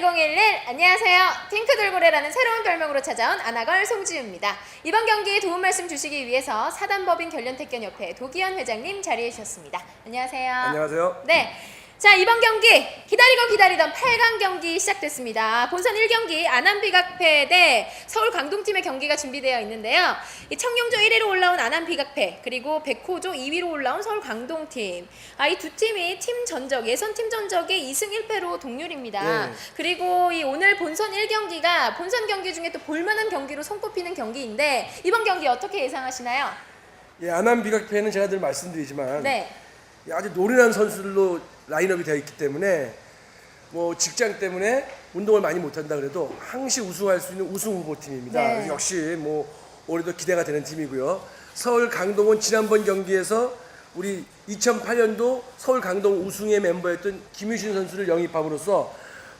배틀 2011 안녕하세요. 탱크 돌고래라는 새로운 별명으로 찾아온 아나걸 송지우입니다. 이번 경기에 도움 말씀 주시기 위해서 사단법인 결련택견협회 도기현 회장님 자리해 주셨습니다. 안녕하세요. 안녕하세요. 네. 자, 이번 경기 기다리고 기다리던 8강 경기 시작됐습니다. 본선 1경기 안암비각패 대 서울 광동팀의 경기가 준비되어 있는데요. 이 청룡조 1위로 올라온 안암비각패 그리고 백호조 2위로 올라온 서울 광동팀. 아, 이 두 팀이 팀 전적 예선 팀 전적의 2승 1패로 동률입니다. 네. 그리고 이 오늘 본선 1경기가 본선 경기 중에 또 볼만한 경기로 손꼽히는 경기인데 이번 경기 어떻게 예상하시나요? 예, 안암 비각패는 제가 늘 말씀드리지만 네. 예, 아주 노련한 선수들로 라인업이 되어 있기 때문에 뭐 직장 때문에 운동을 많이 못한다 그래도 항시 우승할 수 있는 우승 후보 팀입니다. 네. 역시 뭐 올해도 기대가 되는 팀이고요. 서울 강동은 지난번 경기에서 우리 2008년도 서울 강동 우승의 멤버였던 김유신 선수를 영입함으로써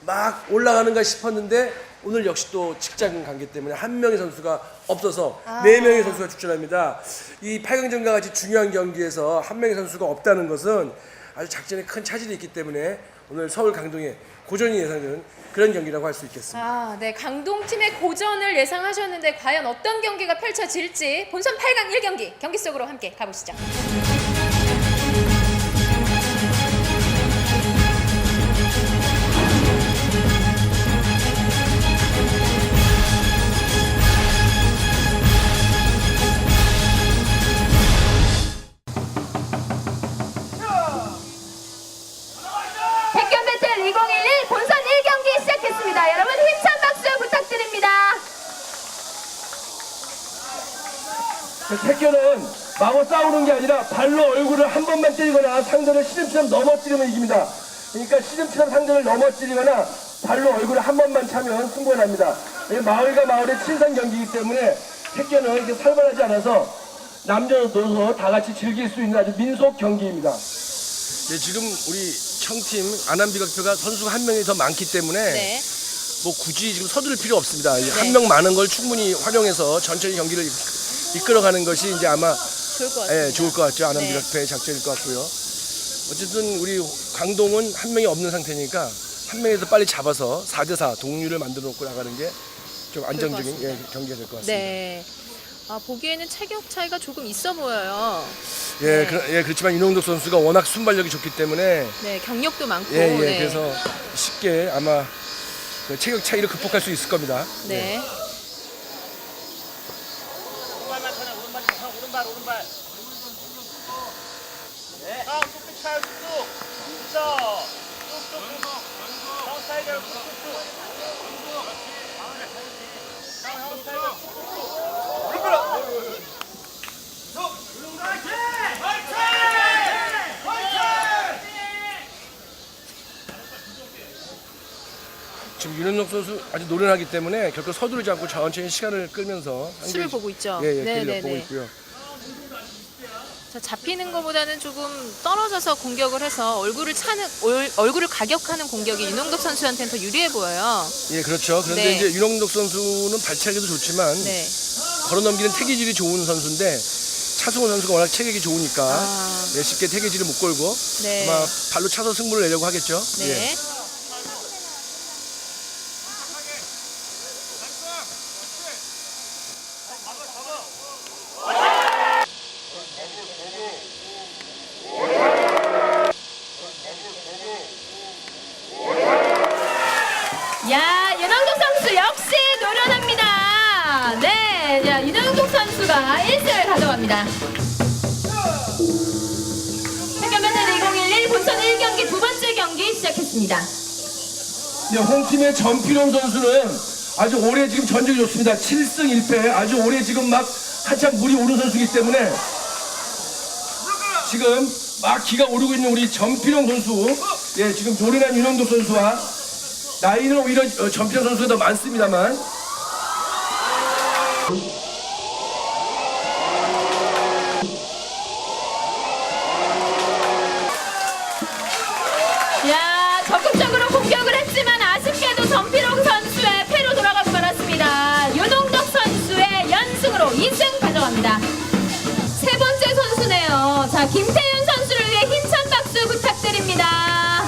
막 올라가는가 싶었는데 오늘 역시 또 직장 관계 때문에 한 명의 선수가 없어서 아. 네 명의 선수가 출전합니다. 이 8강전과 같이 중요한 경기에서 한 명의 선수가 없다는 것은 아주 작전에 큰 차질이 있기 때문에 오늘 서울 강동에 고전이 예상되는 그런 경기라고 할 수 있겠습니다. 아, 네. 강동팀의 고전을 예상하셨는데 과연 어떤 경기가 펼쳐질지 본선 8강 1경기 경기 속으로 함께 가보시죠. 태교는 마구 싸우는 게 아니라 발로 얼굴을 한 번만 때리거나 상대를 시름처럼 넘어뜨리면 이깁니다. 그러니까 시름처럼 상대를 넘어뜨리거나 발로 얼굴을 한 번만 차면 승부가 납니다. 이게 마을과 마을의 친선 경기이기 때문에 태교는 이렇게 살벌하지 않아서 남녀노소 다 같이 즐길 수 있는 아주 민속 경기입니다. 예, 지금 우리 청팀 안암 비각표가 선수가 한 명이 더 많기 때문에 네. 뭐 굳이 지금 서두를 필요 없습니다. 네. 한명 많은 걸 충분히 활용해서 천천히 경기를 이- 이끌어가는 것이 이제 아마 좋을 것. 예, 좋을 것 같죠. 안암 네. 비각패의 작전일 것 같고요. 어쨌든 우리 강동은 한 명이 없는 상태니까 한 명에서 빨리 잡아서 4대4 동률을 만들어 놓고 나가는 게 좀 안정적인. 예, 경기가 될 것 같습니다. 네. 아, 보기에는 체격 차이가 조금 있어 보여요. 예, 네. 그러, 예, 그렇지만 윤홍덕 선수가 워낙 순발력이 좋기 때문에 네, 경력도 많고. 예, 예, 네. 그래서 쉽게 아마 그 체격 차이를 극복할 수 있을 겁니다. 네. 오른발만 쳐내 오른발 쳐 오른발 오른발 네. 형 뚝뚝 차요 뚝뚝 그쵸 뚝뚝 형 스타일대로 뚝뚝뚝 형형 스타일대로 뚝뚝뚝 지금 윤현석 선수 아주 노련하기 때문에 결코 서두르지 않고 천천히 시간을 끌면서 수를 보고 있죠. 예, 예, 네, 길을 네, 보고 네. 있고요. 자, 잡히는 것보다는 조금 떨어져서 공격을 해서 얼굴을 차는 얼, 얼굴을 가격하는 공격이 윤홍덕 선수한테는 더 유리해 보여요. 예, 그렇죠. 그런데 네. 이제 윤홍덕 선수는 발차기도 좋지만 네. 걸어넘기는 태기질이 좋은 선수인데 차승원 선수가 워낙 체격이 좋으니까 아. 예, 쉽게 태기질을 못 걸고 네. 아마 발로 차서 승부를 내려고 하겠죠. 네. 예. 시작했습니다. 네, 홈팀의 전필용 선수는 아주 오래 지금 전적이 좋습니다. 7승 1패. 아주 오래 지금 막 한참 물이 오른 선수이기 때문에 지금 막 기가 오르고 있는 우리 전필용 선수. 예, 지금 노련한 윤영덕 선수와 나이는 오히려 어, 전필용 선수가 더 많습니다만 적극적으로 공격을 했지만 아쉽게도 전필홍 선수의 패로 돌아가고 말았습니다. 유동덕 선수의 연승으로 2승 가져갑니다. 세 번째 선수네요. 자, 김태윤 선수를 위해 힘찬 박수 부탁드립니다.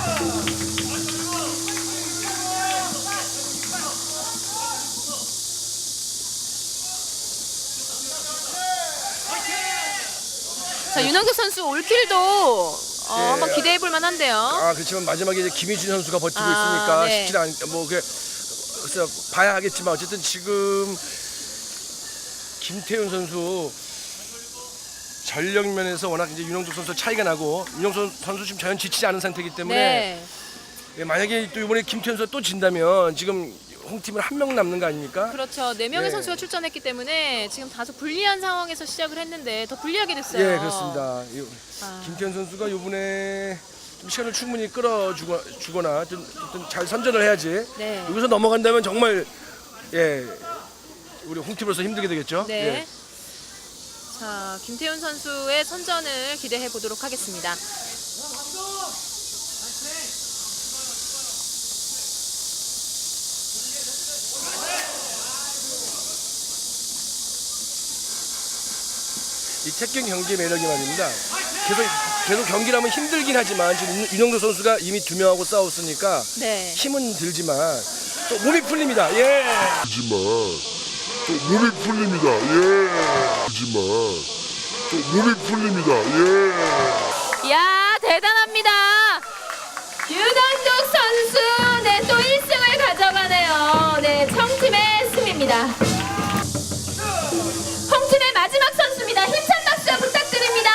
자, 윤홍덕 선수 올킬도 어, 예. 한번 기대해 볼 만한데요. 아 그렇지만 마지막에 이제 김희준 선수가 버티고 아, 있으니까 네. 쉽지 않. 뭐 그, 글쎄 봐야 하겠지만 어쨌든 지금 김태훈 선수 전력 면에서 워낙 이제 윤영석 선수 차이가 나고 윤영석 선수 지금 전혀 지치지 않은 상태이기 때문에 네. 예, 만약에 또 이번에 김태훈 선수 또 진다면 지금 홍팀은 한 명 남는 거 아닙니까? 그렇죠. 네 명의 네. 선수가 출전했기 때문에 지금 다소 불리한 상황에서 시작을 했는데 더 불리하게 됐어요. 예, 그렇습니다. 이- 아. 김태현 선수가 이번에 좀 시간을 충분히 끌어주거나 좀, 좀잘 선전을 해야지. 네. 여기서 넘어간다면 정말 예 우리 홍팀으로서 힘들게 되겠죠. 네. 예. 자, 김태훈 선수의 선전을 기대해 보도록 하겠습니다. 이 택경 경기의 매력이 말입니다. 계속 계속 경기를 하면 힘들긴 하지만 지금 윤- 윤영도 선수가 이미 두 명하고 싸웠으니까 네. 힘은 들지만 또 몸이 풀립니다. 예. 하지만 또 몸이 풀립니다. 예. 하지만 또 몸이 풀립니다. 예. 야, 대단합니다. 유단독 선수, 네, 또 1승을 가져가네요. 네, 청팀의 승입니다. 박수 부탁드립니다.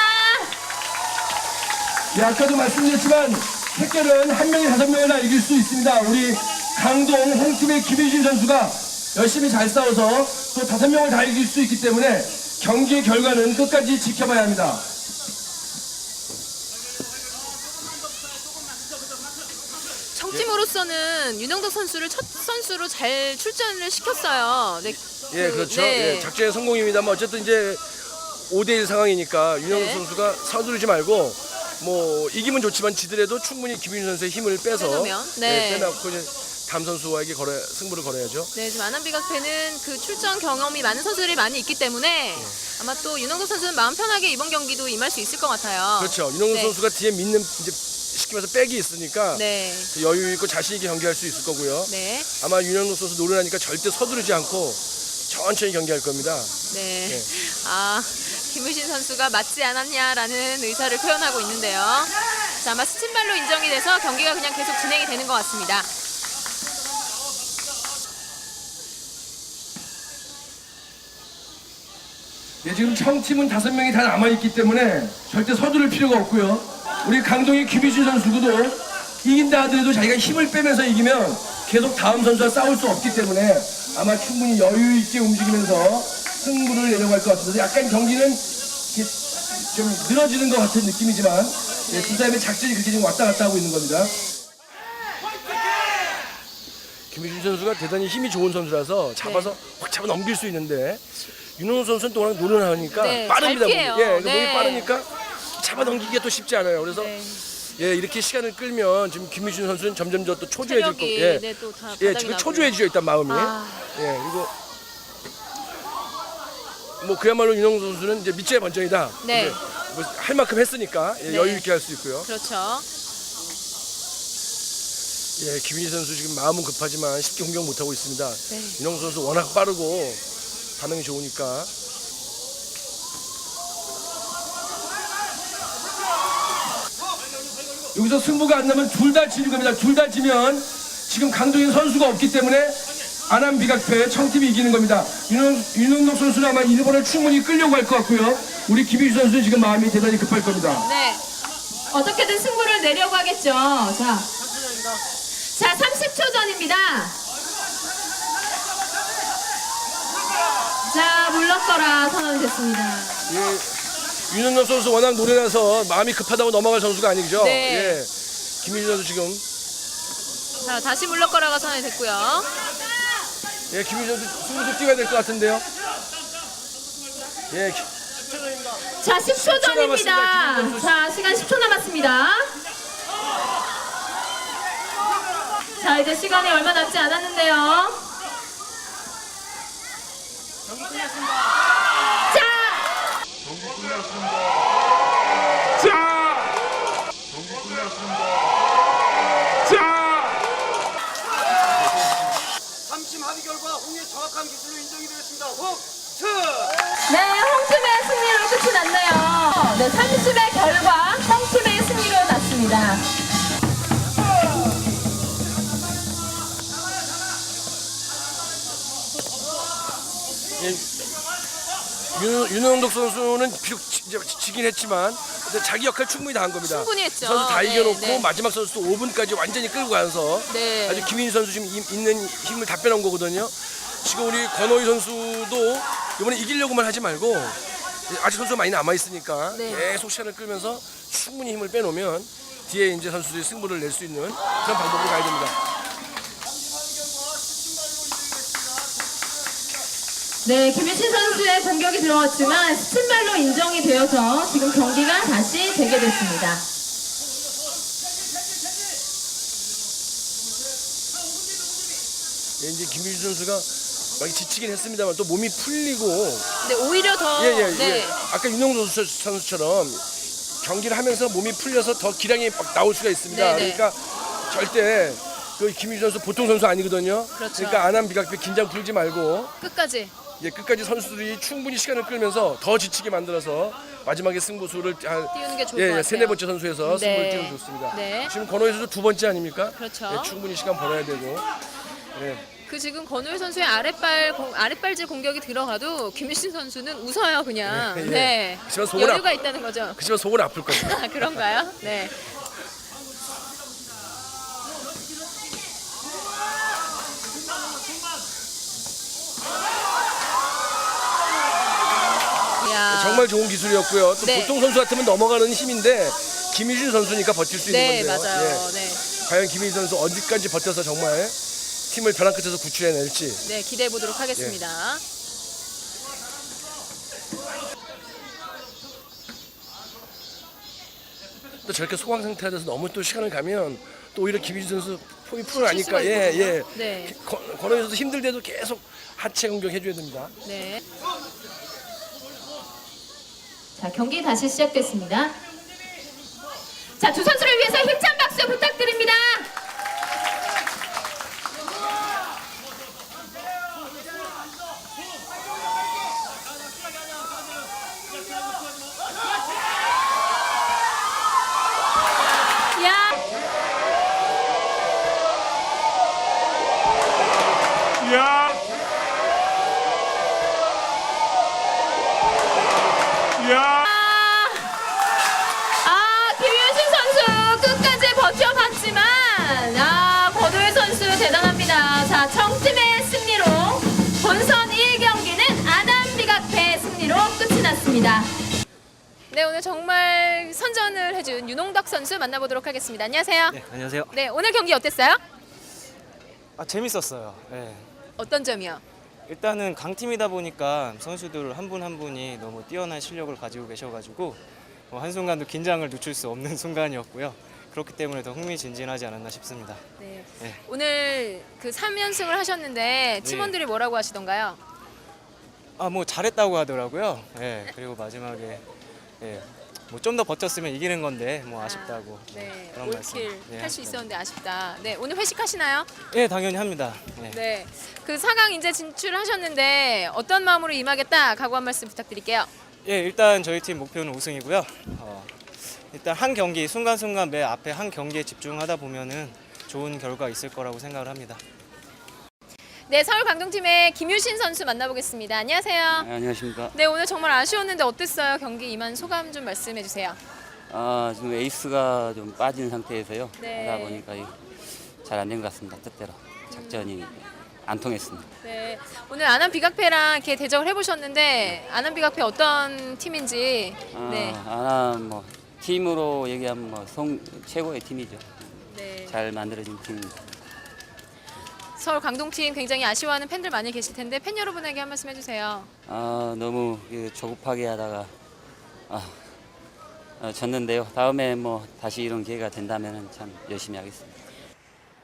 예, 아까도 말씀드렸지만 택결은 한 명이 다섯 명을 다 이길 수 있습니다. 우리 강동 홍팀의 김유진 선수가 열심히 잘 싸워서 또 다섯 명을 다 이길 수 있기 때문에 경기의 결과는 끝까지 지켜봐야 합니다. 청팀으로서는 윤영덕 선수를 첫 선수로 잘 출전을 시켰어요. 네, 예, 그, 그렇죠. 네. 예, 작전의 성공입니다만 어쨌든 이제 5대1 상황이니까 윤영수 네. 선수가 서두르지 말고 뭐 이기면 좋지만 지더라도 충분히 김윤 선수의 힘을 빼서 빼놓으면, 네. 예, 빼놓고 이제 담 선수와에게 걸어 승부를 걸어야죠. 네, 지금 아남비각패는 그 출전 경험이 많은 선수들이 많이 있기 때문에 아마 또 윤영덕 선수는 마음 편하게 이번 경기도 임할 수 있을 것 같아요. 그렇죠. 윤영수 네. 선수가 뒤에 믿는 이제 쉽게 말해서 백이 있으니까 네, 여유 있고 자신 있게 경기할 수 있을 거고요. 네, 아마 윤영수 선수 노련하니까 절대 서두르지 않고 천천히 경기할 겁니다. 네. 네. 아, 김우신 선수가 맞지 않았냐라는 의사를 표현하고 있는데요. 자, 아마 스팀발로 인정이 돼서 경기가 그냥 계속 진행이 되는 것 같습니다. 예, 지금 청팀은 다섯 명이 다 남아있기 때문에 절대 서두를 필요가 없고요. 우리 강동의 김희준 선수도 이긴다 하더라도 자기가 힘을 빼면서 이기면 계속 다음 선수와 싸울 수 없기 때문에 아마 충분히 여유 있게 움직이면서 승부를 내려갈 것 같습니다. 약간 경기는 좀 늘어지는 것 같은 느낌이지만 예, 두 사람의 작전이 그렇게 지금 왔다 갔다 하고 있는 겁니다. 김유진 선수가 대단히 힘이 좋은 선수라서 잡아서 확 잡아 넘길 수 있는데 윤호선 선수는 또 워낙 노련하니까 네, 빠릅니다. 잘 피해요. 몸이. 예, 그 네. 몸이 빠르니까 잡아 넘기기가 또 쉽지 않아요. 그래서 네. 예 이렇게 시간을 끌면 지금 김유진 선수는 점점 더 또 초조해질 거고 체력이 예, 네, 또다 예 바닥이 지금 나고요. 초조해지죠 일단 마음이 아. 예 그리고 뭐 그야말로 윤홍 선수는 이제 밑째 번전이다. 네. 뭐할 만큼 했으니까 예, 네. 여유 있게 할 수 있고요. 그렇죠. 예, 김민희 선수 지금 마음은 급하지만 쉽게 공격 못 하고 있습니다. 네. 윤홍 선수 워낙 빠르고 반응이 좋으니까 여기서 승부가 안 나면 둘 다 지는 겁니다. 둘 다 지면 지금 강동인 선수가 없기 때문에 안암 비각패 청팀이 이기는 겁니다. 윤흥덕 선수는 아마 일본을 충분히 끌려고 할 것 같고요. 우리 김희주 선수는 지금 마음이 대단히 급할 겁니다. 네. 어떻게든 승부를 내려고 하겠죠. 자. 자, 30초 전입니다. 자, 물러거라 선언됐습니다. 예, 윤은영 선수 워낙 노련해서 마음이 급하다고 넘어갈 선수가 아니죠. 네. 예, 김민희 선수 지금 자, 다시 물러거라가 선언이 됐고요. 예, 김민희 선수 승부수 뛰어야 될 것 같은데요. 예, 기- 자, 10초 전입니다. 남았습니다. 김민정 선수. 자, 시간 10초 남았습니다. 자, 이제 시간이 얼마 남지 않았는데요. 자, 삼심 합의 결과 홍의 정확한 기술로 인정이 되었습니다. 홍! 트! 네, 홍팀의 승리로 끝이 났네요. 네, 30의 결과 성팀의 승리로 났습니다. 윤, 윤영덕 선수는 비록 지, 이제 지긴 했지만 근데 자기 역할 충분히 다 한 겁니다. 충분히 했죠. 선수 다 네, 이겨놓고 네. 마지막 선수 5분까지 완전히 끌고 가서 네. 아주 김민희 선수 지금 이- 있는 힘을 다 빼놓은 거거든요. 지금 우리 권호희 선수도 이번에 이기려고만 하지 말고 아직 선수가 많이 남아 있으니까 네. 계속 시간을 끌면서 충분히 힘을 빼놓으면 뒤에 이제 선수들이 승부를 낼 수 있는 그런 방법으로 가야 됩니다. 네, 김유신 선수의 공격이 들어왔지만 스팀발로 인정이 되어서 지금 경기가 다시 재개됐습니다. 예, 이제 김민희 선수가 많이 지치긴 했습니다만 또 몸이 풀리고 네, 오히려 더 예, 예, 네. 예. 아까 윤영도 선수- 선수처럼 경기를 하면서 몸이 풀려서 더 기량이 막 나올 수가 있습니다. 네, 네. 그러니까 절대 그 김민희 선수 보통 선수 아니거든요. 그렇죠. 러니까 안한 비각비 긴장 풀지 말고 끝까지 예, 끝까지 선수들이 충분히 시간을 끌면서 더 지치게 만들어서 마지막에 승부수를 한 띄우는 게 좋을 예, 것 예, 같아요. 세네 번째 선수에서 승부를 네. 띄우면 좋습니다. 네. 지금 권호희 선수 두 번째 아닙니까? 그렇죠. 예, 충분히 시간 벌어야 되고. 예. 그 지금 권우일 선수의 아랫발 공, 아랫발질 공격이 들어가도 김유신 선수는 웃어요 그냥. 예, 예. 네. 하지만 속은 여유가 있다는 거죠. 그렇지만 속은 아플 겁니다. 아, 그런가요? 네. 이야. 정말 좋은 기술이었고요. 또 네. 보통 선수 같으면 넘어가는 힘인데 김희준 선수니까 버틸 수 있는 네, 건데요. 맞아요. 예. 네. 과연 김희준 선수 어디까지 버텨서 정말 팀을 벼랑 끝에서 구출해낼지. 네, 기대해 보도록 하겠습니다. 또 저렇게 소강 상태가 돼서 너무 또 시간을 가면 또 오히려 김희준 선수 폼이 풀어나니까 수가 예, 있거든요. 예. 네. 선수 힘들대도 계속 하체 공격 해줘야 됩니다. 네. 자, 경기 다시 시작됐습니다. 자, 두 선수를 위해서 힘찬 박수 부탁드립니다. 끝이 났습니다. 네, 오늘 정말 선전을 해준 윤홍덕 선수 만나보도록 하겠습니다. 안녕하세요. 네, 안녕하세요. 네, 오늘 경기 어땠어요? 아, 재밌었어요. 네. 어떤 점이요? 일단은 강팀이다 보니까 선수들 한 분 한 분이 너무 뛰어난 실력을 가지고 계셔가지고 뭐 한순간도 긴장을 늦출 수 없는 순간이었고요. 그렇기 때문에 더 흥미진진하지 않았나 싶습니다. 네. 네. 오늘 그 3연승을 하셨는데 팀원들이 뭐라고 하시던가요? 아, 뭐 잘했다고 하더라고요. 예, 그리고 마지막에 예, 뭐 좀 더 버텼으면 이기는 건데 뭐 아쉽다고 네, 그런 말씀. 올킬 예, 할수 네. 있었는데 아쉽다. 네, 오늘 회식하시나요? 예, 당연히 합니다. 예. 네, 그 4강 이제 진출하셨는데 어떤 마음으로 임하겠다 각오 한 말씀 부탁드릴게요. 예, 일단 저희 팀 목표는 우승이고요. 어, 일단 한 경기 순간순간 매 앞에 한 경기에 집중하다 보면은 좋은 결과 있을 거라고 생각을 합니다. 네, 서울 강동팀의 김유신 선수 만나보겠습니다. 안녕하세요. 안녕하십니까. 네, 오늘 정말 아쉬웠는데 어땠어요? 경기 임한 소감 좀 말씀해 주세요. 아, 지금 에이스가 좀 빠진 상태에서요. 네. 하다 보니까 잘 안 된 것 같습니다. 뜻대로 작전이 안 통했습니다. 네, 오늘 안암 비각패랑 이렇게 대적을 해보셨는데 안암 비각패 어떤 팀인지 아, 네, 아, 뭐 팀으로 얘기하면 뭐 성, 최고의 팀이죠. 네. 잘 만들어진 팀입니다. 서울 강동팀 굉장히 아쉬워하는 팬들 많이 계실 텐데 팬 여러분에게 한 말씀 해주세요. 아, 너무 그 조급하게 하다가 아, 어, 졌는데요. 다음에 뭐 다시 이런 기회가 된다면 참 열심히 하겠습니다.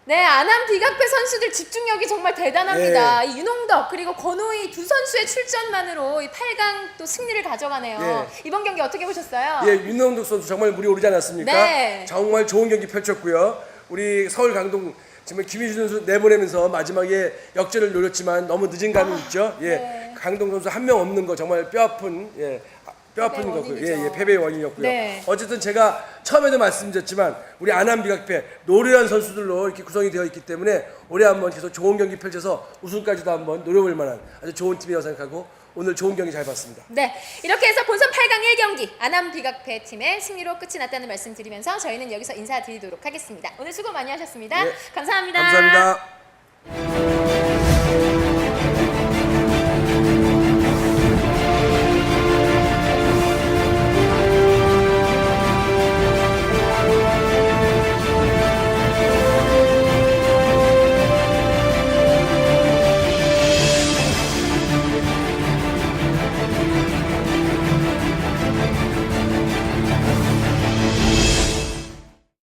네, 안암 비각패 선수들 집중력이 정말 대단합니다. 이 윤홍덕 그리고 권호희 두 선수의 출전만으로 이 8강 또 승리를 가져가네요. 이번 경기 어떻게 보셨어요? 예, 윤영덕 선수 정말 물이 오르지 않았습니까? 네. 정말 좋은 경기 펼쳤고요. 우리 서울 강동 정말 김희준 선수 내보내면서 마지막에 역전을 노렸지만 너무 늦은 감이 있죠. 예, 네. 강동 선수 한 명 없는 거 정말 뼈 아픈 예, 아, 뼈 아픈 패배의 거고요. 원인이죠. 예, 예, 패배의 원인이었고요. 네. 어쨌든 제가 처음에도 말씀드렸지만 우리 안암 비각패 노련한 선수들로 이렇게 구성이 되어 있기 때문에 올해 한번 계속 좋은 경기 펼쳐서 우승까지도 한번 노려볼 만한 아주 좋은 팀이라고 생각하고 오늘 좋은 경기 잘 봤습니다. 네, 이렇게 해서 본선 8강 1경기 안암 비각패 팀의 승리로 끝이 났다는 말씀 드리면서 저희는 여기서 인사드리도록 하겠습니다. 오늘 수고 많이 하셨습니다. 네. 감사합니다. 감사합니다.